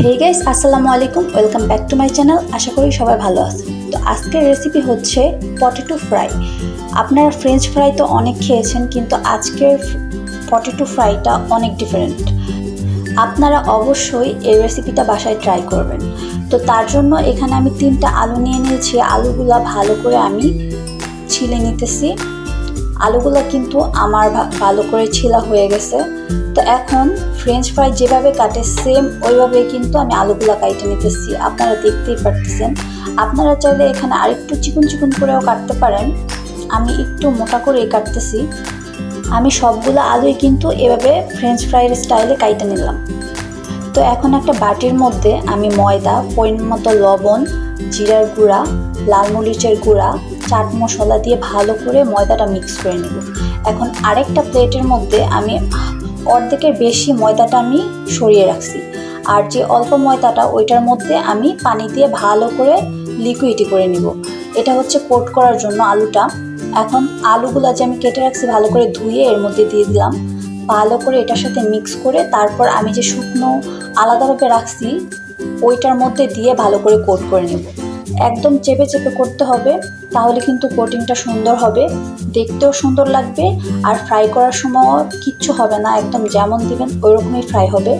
হে guys আসসালামু আলাইকুম welcome back to my channel আশা করি সবাই ভালো আছেন। তো আজকের রেসিপি হচ্ছে পটেটো ফ্রাই আপনারা ফ্রেঞ্চ ফ্রাই তো অনেক খেয়েছেন, কিন্তু আজকের পটেটো ফ্রাইটা অনেক ডিফারেন্ট আপনারা অবশ্যই এই রেসিপিটা বাসায় ট্রাই করবেন। তো তার জন্য এখানে আমি তিনটা আলু নিয়ে নিয়েছি। আলুগুলা ভালো করে আমি ছিলে নিতেছি। আলুগুলো কিন্তু আমার ভালো করে ছিলা হয়ে গেছে। তো এখন ফ্রেঞ্চ ফ্রাই যেভাবে কাটে সেম ওইভাবে কিন্তু আমি আলুগুলো কাইটে নিতেছি। আপনারা দেখতেই পারতেছেন। আপনারা চাইলে এখানে আরেকটু চিকন চিকন করেও কাটতে পারেন। আমি একটু মোটা করেই কাটতেছি। আমি সবগুলো আলুই কিন্তু এভাবে ফ্রেঞ্চ ফ্রাইয়ের স্টাইলে কাইটে নিলাম। তো এখন একটা বাটির মধ্যে আমি ময়দা, পরিমাণ মতো লবণ, জিরার গুঁড়া, লাল মরিচের গুঁড়া চাট মশলা দিয়ে ভালো করে ময়দাটা মিক্স করে নেব। এখন আরেকটা প্লেটের মধ্যে আমি অর্ধেকের বেশি ময়দাটা আমি সরিয়ে রাখছি। আর যে অল্প ময়দাটা, ওইটার মধ্যে আমি পানি দিয়ে ভালো করে লিকুইডি করে নিব। এটা হচ্ছে কোট করার জন্য আলুটা। এখন আলুগুলো যে আমি কেটে রাখছি ভালো করে ধুয়ে এর মধ্যে দিয়ে দিলাম। ভালো করে এটার সাথে মিক্স করে তারপর আমি যে শুকনো আলাদাভাবে রাখছি, ওইটার মধ্যে দিয়ে ভালো করে কোট করে নেব। একদম চেপে চেপে করতে হবে, তাহলে কিন্তু কোটিংটা সুন্দর হবে, দেখতেও সুন্দর লাগবে আর ফ্রাই করার সময় কিচ্ছু হবে না, একদম যেমন দিবেন ওইরকমই ফ্রাই হবে।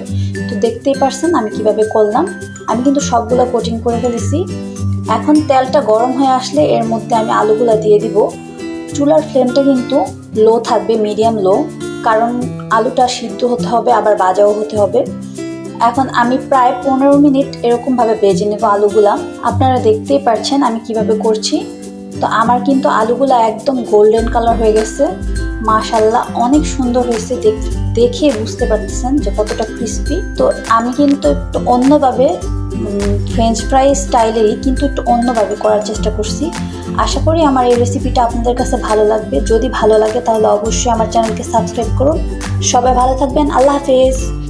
তো দেখতেই পারছেন আমি কীভাবে করলাম। আমি কিন্তু সবগুলো কোটিং করে ফেলেছি। এখন তেলটা গরম হয়ে আসলে এর মধ্যে আমি আলুগুলো দিয়ে দিব। চুলার ফ্লেমটা কিন্তু লো থাকবে মিডিয়াম লো কারণ আলুটা সিদ্ধ হতে হবে, আবার বাজাও হতে হবে। এখন আমি প্রায় পনেরো মিনিট এরকমভাবে বেজে নেব আলুগুলা। আপনারা দেখতেই পাচ্ছেন আমি কীভাবে করছি। তো আমার কিন্তু আলুগুলা একদম গোল্ডেন কালার হয়ে গেছে। মাশাল্লাহ অনেক সুন্দর হয়েছে দেখ- দেখে বুঝতে পারতেছেন যে কতটা ক্রিস্পি তো আমি কিন্তু একটু অন্যভাবে ফ্রেঞ্চ ফ্রাই স্টাইলেরই কিন্তু একটু অন্যভাবে করার চেষ্টা করছি। আশা করি আমার এই রেসিপিটা আপনাদের কাছে ভালো লাগবে। যদি ভালো লাগে তাহলে অবশ্যই আমার চ্যানেলকে সাবস্ক্রাইব করুন। সবাই ভালো থাকবেন, আল্লাহ হাফেজ।